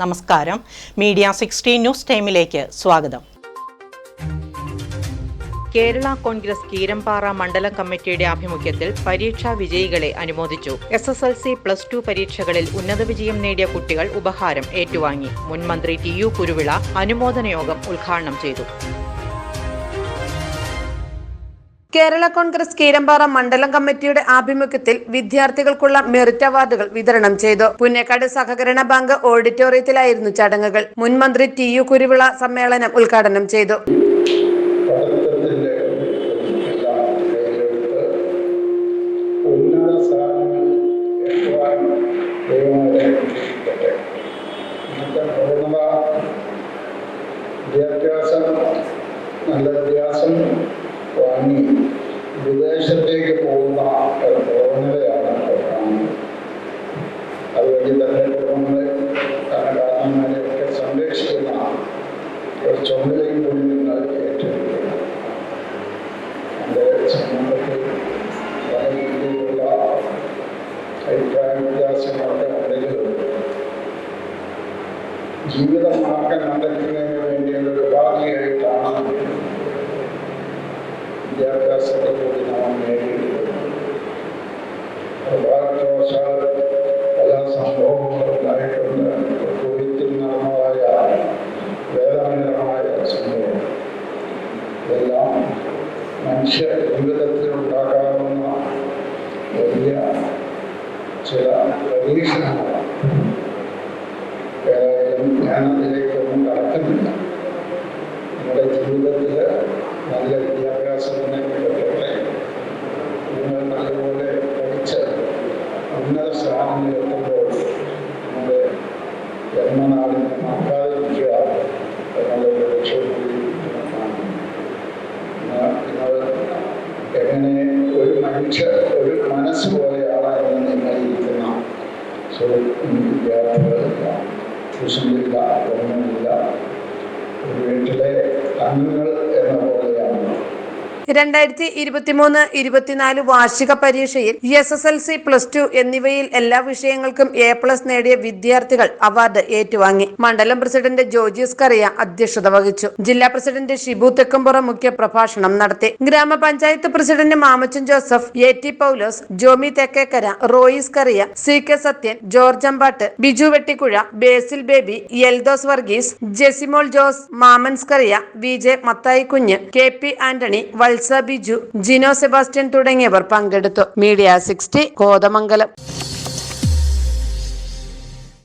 നമസ്കാരം. Media sixteen news ടൈമിലേക്ക് സ്വാഗതം. കേരള കോൺഗ്രസ് കീരമ്പാറ മണ്ഡലം കമ്മിറ്റിയുടെ ആഭിമുഖ്യത്തിൽ പരീക്ഷാ വിജയികളെ അനുമോദിച്ചു. S S L C plus two പരീക്ഷകളിൽ ഉന്നത വിജയം നേടിയ കുട്ടികൾ ഉപഹാരം ഏറ്റുവാങ്ങി. മുൻമന്ത്രി ടി യു കുരുവിള അനുമോദന യോഗം ഉദ്ഘാടനം ചെയ്തു. കേരള കോൺഗ്രസ് കീരമ്പാറ മണ്ഡലം കമ്മിറ്റിയുടെ ആഭിമുഖ്യത്തിൽ വിദ്യാർത്ഥികൾക്കുള്ള മെറിറ്റ് അവാർഡുകൾ വിതരണം ചെയ്തു. പുന്നേക്കാട് സഹകരണ ബാങ്ക് ഓഡിറ്റോറിയത്തിലായിരുന്നു ചടങ്ങുകൾ. മുൻ മന്ത്രി ടി യു കുരുവിള സമ്മേളനം ഉദ്ഘാടനം ചെയ്തു. വിദ്യാഭ്യാസം നല്ല വാങ്ങി വിദേശത്തേക്ക് പോകുന്ന പ്രവണതയാണ് അതുവഴി തന്നെ കുടുംബങ്ങളെ തന്നെ കാരണന്മാരെയൊക്കെ സംരക്ഷിക്കുന്ന ഒരു ചുമതലയും കൂടി നിങ്ങൾ ഏറ്റെടുക്കുക എന്റെ സമൂഹത്തിൽ പല രീതിയിലുള്ള അഭിപ്രായ വ്യത്യാസങ്ങളൊക്കെ ഉണ്ടെങ്കിലും ജീവിത കണ്ടെത്തുന്നതിന് ഇതെല്ലാം മനുഷ്യ ജീവിതത്തിലുണ്ടാകാവുന്ന വലിയ ചില പരീക്ഷണങ്ങളാണ് ഏതായാലും ഞാനതിലേക്കൊന്നും കടക്കുന്നില്ല. നമ്മുടെ ജീവിതത്തിൽ നല്ല വിദ്യാഭ്യാസത്തിനെ കിട്ടട്ടെ. നിങ്ങൾ നല്ലപോലെ പഠിച്ച് ഉന്നത സ്ഥാനങ്ങളിൽ ട്യൂഷനില്ല ഒന്നുമില്ല ഒരു വീട്ടിലെ അംഗങ്ങൾ രണ്ടായിരത്തി ഇരുപത്തിമൂന്ന് ഇരുപത്തിനാല് വാർഷിക പരീക്ഷയിൽ S S L C plus two എന്നിവയിൽ എല്ലാ വിഷയങ്ങൾക്കും എ പ്ലസ് നേടിയ വിദ്യാർത്ഥികൾ അവാർഡ് ഏറ്റുവാങ്ങി. മണ്ഡലം പ്രസിഡന്റ് ജോജിസ് കറിയ അധ്യക്ഷത വഹിച്ചു. ജില്ലാ പ്രസിഡന്റ് ഷിബു തെക്കുംപുറം മുഖ്യ പ്രഭാഷണം നടത്തി. Gramapanchayat president Mamachan Joseph A T Paulose Jomi Thekkekara Royis Kariya C K Sathyan George Ambatt Biju Vettikuzha Basil Baby Eldhose Varghese Jesimol Jose Mamans Kariya V J Mathai Kunju K P Antony Valsa Biju Jino Sebastian തുടങ്ങിയവർ പങ്കെടുത്തു. Media sixty Kothamangalam.